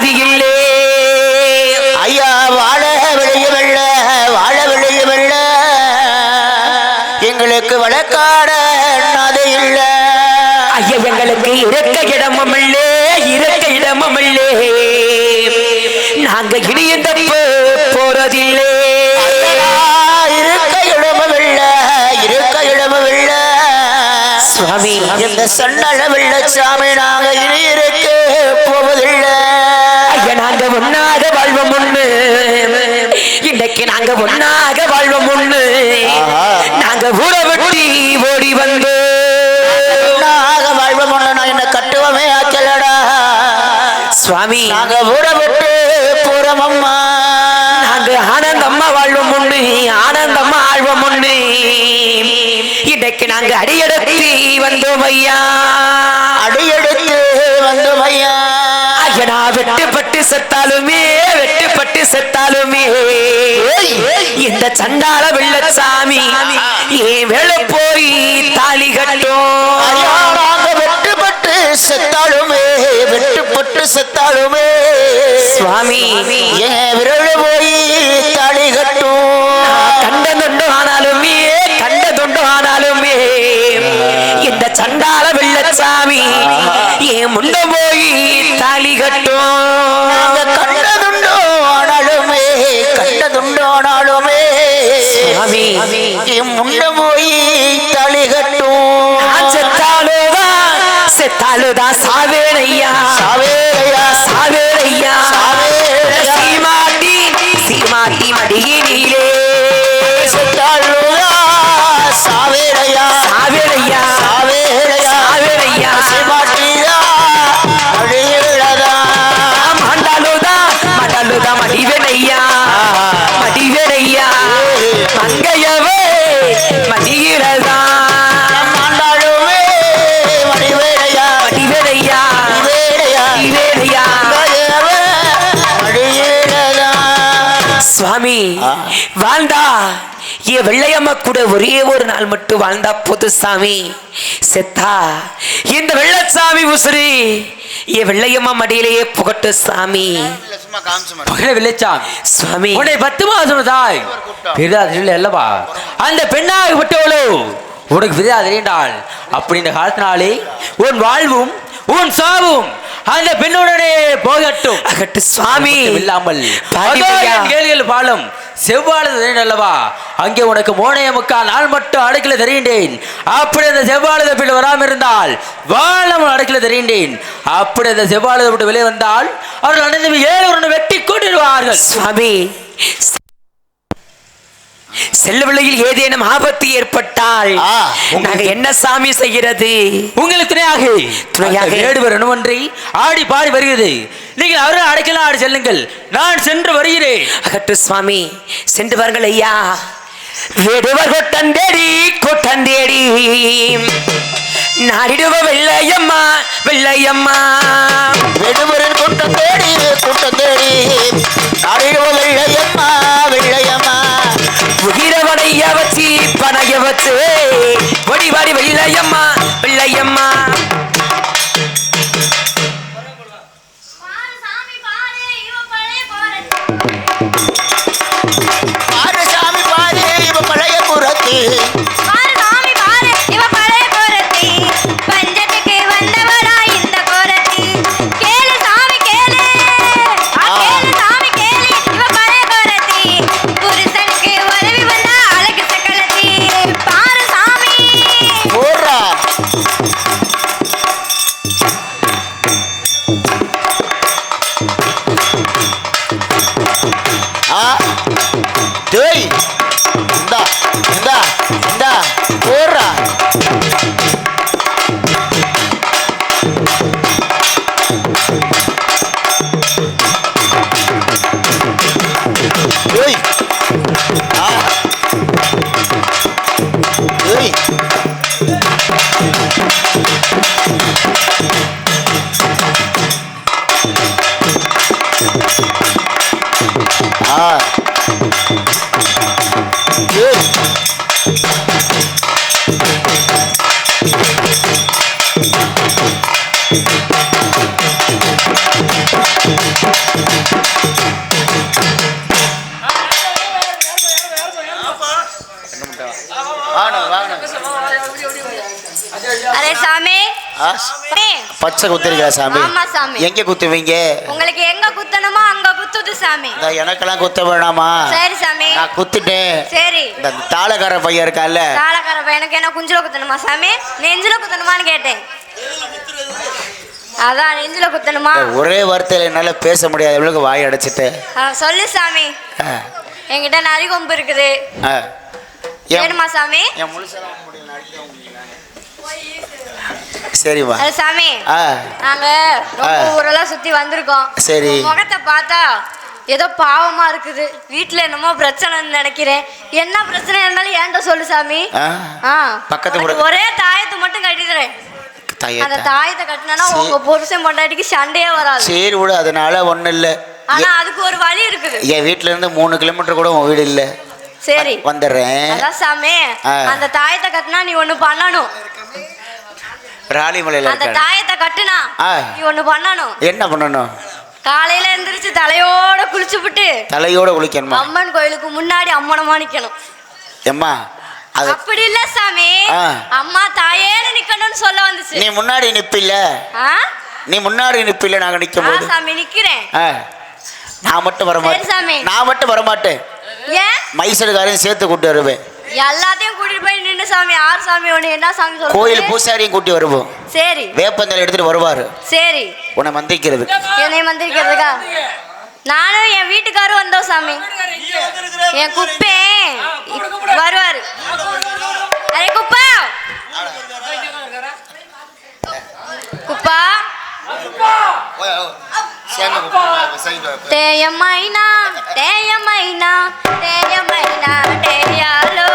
வியாதி இல்லை ஐயா வாழ விளைய வெள்ள வாழ விளைய வெள்ள. எங்களுக்கு வழக்காட அது இல்ல. ஐயா எங்களுக்கு இருக்க இடமும் இல்லே இருக்க இடமும் இல்லே. நாங்க இனியும் தப்பு போறதில்லை. சுவாமி வெள்ள சாமி நாங்க இனி சுவாமி. நாங்க ஊட விட்டு போறோம் அம்மா நாங்க ஆனந்தம்மா வாழ்வோம் ஒண்ணு ஆனந்தம்மா ஆழ்வோம் ஒண்ணு இன்னைக்கு நாங்க அடியெடுத்து வந்தோம் ஐயா. அடியெடுத்து வந்தோம் ஐயா. நான் வெட்டுப்பட்டு செத்தாலுமே வெட்டுப்பட்டு செத்தாலுமே. இந்த சண்டாள வெள்ளச்சாமி ஏன் வேலை போய் தாலி கட்டும். செத்தாலுமே வெட்டுப்பட்டு செத்தாலுமே. சுவாமி என் விரல் போய் தாலி கட்டும். கண்ட தொண்டு ஆனாலுமே கண்ட தொண்டு ஆனாலுமே இந்த சண்டாள வெள்ளச்சாமி ஏன் முன்ன போய் தாலி கட்டும். நாங்க கண்டதுண்டோ ஆனாலுமே கண்டதுண்டோ ஆனாலுமே சுவாமி. என் முன்ன போய் தாலி கட்டும். சாவேனையா சாவேரையா சாவேனையா சாவேனையா. சீமாட்டி சீமாட்டி மடியினிலே செத்தாலுயா சாவேரையா சாவேரையா சாவேனையா சிமாட்டியா அழியிறதா மண்டாலுதா மண்டாலுதா மடிவனையா மடிவனையா மங்கையவே சுவாமி. வாழ்ந்தா ஏ வெள்ளையம்மா கூட ஒரே ஒரு நாள் மட்டும் வாழ்ந்தா போது சாமி. செத்தா இந்த வெள்ளச்சாமி உசுரி ஏ வெள்ளையம்மா மடியிலேயே புகட்டு சாமி. சுவாமி. உன்னை பத்து மாதம் தாய் பெரிதாதிரில் அல்லவா? அந்த பெண்ணாகப்பட்டவளோ உனக்கு பெரிதாதிரிண்டாள் அப்படின்ற காலத்தினாலே உன் வாழ்வும் உன் சாவும் அந்த பெண்ணுடனே போகட்டும். அகட்டு சுவாமி. இல்லாமல் கேள்விகள் பாலும். செவ்வாழது அல்லவா? அங்கே உனக்கு மோனைய முக்கால் நான் மட்டும் அடைக்கல தெரிகின்றேன். அப்படி அந்த செவ்வாழத பிள்ளை வராமல் இருந்தால் வாழம் அடைக்கல தெரிகின்றேன். அப்படி அந்த செவ்வாழத விட்டு வெளியே வந்தால் அவர்கள் அனைத்து ஏழு உடனே வெட்டி கொண்டிருவார்கள். சுவாமி. செல்லவில்லையில் ஏதேனும் ஆபத்து ஏற்பட்டால் நாங்க என்ன சாமி செய்கிறது? உங்களுக்கு துணையாக துணையாக. வேடுவர் அனுமன்றி ஆடி பாடி வருகிறது. நீங்கள் அவர்கள் அடைக்கலாம் ஆடி செல்லுங்கள். நான் சென்று வருகிறேன். அகட்டு சுவாமி சென்று வாருங்கள் ஐயா. வேடுவர் கொட்டந்தேடி கொட்டந்தேடி நாடிடுவ வெள்ளையம்மா வெள்ளையம்மா. வெடுமுறின் கூட்டம் Thank you. அரே சாமி. பச்சை குத்திருக்கா சாமி? ஆமா சாமி. எங்க குத்துவீங்க? உங்களுக்கு எங்க குத்தணுமோ அங்க குத்துது சாமி. எனக்கெல்லாம் குத்த வேணாமா? சரி சாமி. நான் குத்திட்டேன். சரி. இந்த தாளக்கார பையன் இருக்கான்ல. தாளக்கார பையனுக்கு என்ன குஞ்சில குத்தணுமா சாமி? நெஞ்சில குத்தணுமான்னு கேட்டேன். அதான் நெஞ்சில குத்தணுமா? ஒரே வார்த்தையில என்னால பேச முடியாது. எவ்வளவு வாய் அடைச்சிட்டு சொல்லு சாமி. என்கிட்ட நரி கொம்பு இருக்குது. வேணுமா சாமி. சரிம்மா. சாமி நாங்க ரொம்ப. ஊரெல்லாம் சுத்தி வந்திருக்கோம். சரி. முகத்தை பார்த்தா ஏதோ பாவமா இருக்குது. வீட்ல என்னமோ பிரச்சனைன்னு நினைக்கிறேன். என்ன பிரச்சனை இருந்தாலும் ஏன்ட்ட சொல்லு சாமி. பக்கத்து ஒரே தாயத்தை மட்டும் கட்டிக்கிறேன். அந்த தையத்தா. கட்டினா. உங்க புருஷன் பொண்டாட்டிக்கு சண்டையே வராது. சரி விடு அதனால ஒண்ணும் இல்ல. ஆனா அதுக்கு ஒரு வழி இருக்குது. என் வீட்ல இருந்து மூணு கிலோமீட்டர் கூட உன் வீடு இல்ல. சரி. வந்துடுறேன். அதான் சாமி. அந்த தாயத்தை கட்டினா நீ ஒண்ணு பண்ணணும். ராலிமலையில அந்த தாயத்தை கட்டுனா. நீ ஒண்ணு பண்ணணும். என்ன பண்ணணும்? காலையில எந்திரிச்சு தலையோட குளிச்சுப்புட்டு தலையோட குளிக்கணுமா? அம்மன் கோயிலுக்கு முன்னாடி அம்மனமா நிக்கணும். எம்மா அப்படி இல்ல சாமி. அம்மா தாயேன்னு நிக்கணும்னு சொல்ல வந்துச்சு. நீ முன்னாடி நிப்பில்ல? நீ முன்னாடி நிப்பில்ல நாங்க நிக்கும் போது சாமி நிக்கிறேன். நான் மட்டும். வரமாட்டேன். நான் மட்டும் வரமாட்டேன். ஏன் மைசூர்காரையும் சேர்த்து கூட்டி வருவேன். எல்லாத்தையும் கூட்டிட்டு போய் நின்னு சாமி ஆறு சாமி ஒண்ணு என்ன சாமி கோயில் சொல்லுங்க பூசாரியும் கூட்டி வருவோம். சரி. வேப்பந்தலை எடுத்துட்டு வருவாரு. சரி. உன்னை மந்திரிக்கிறதுக்கு என்னை மந்திரிக்கிறதுக்கா நானும் என் வீட்டுக்காரும் வந்தோம் சாமி. என் குப்பே. வருவாரு. அரே குப்பா! குப்பா! தேயமைனா தேயமைனா தேயமைனா தேயாலோ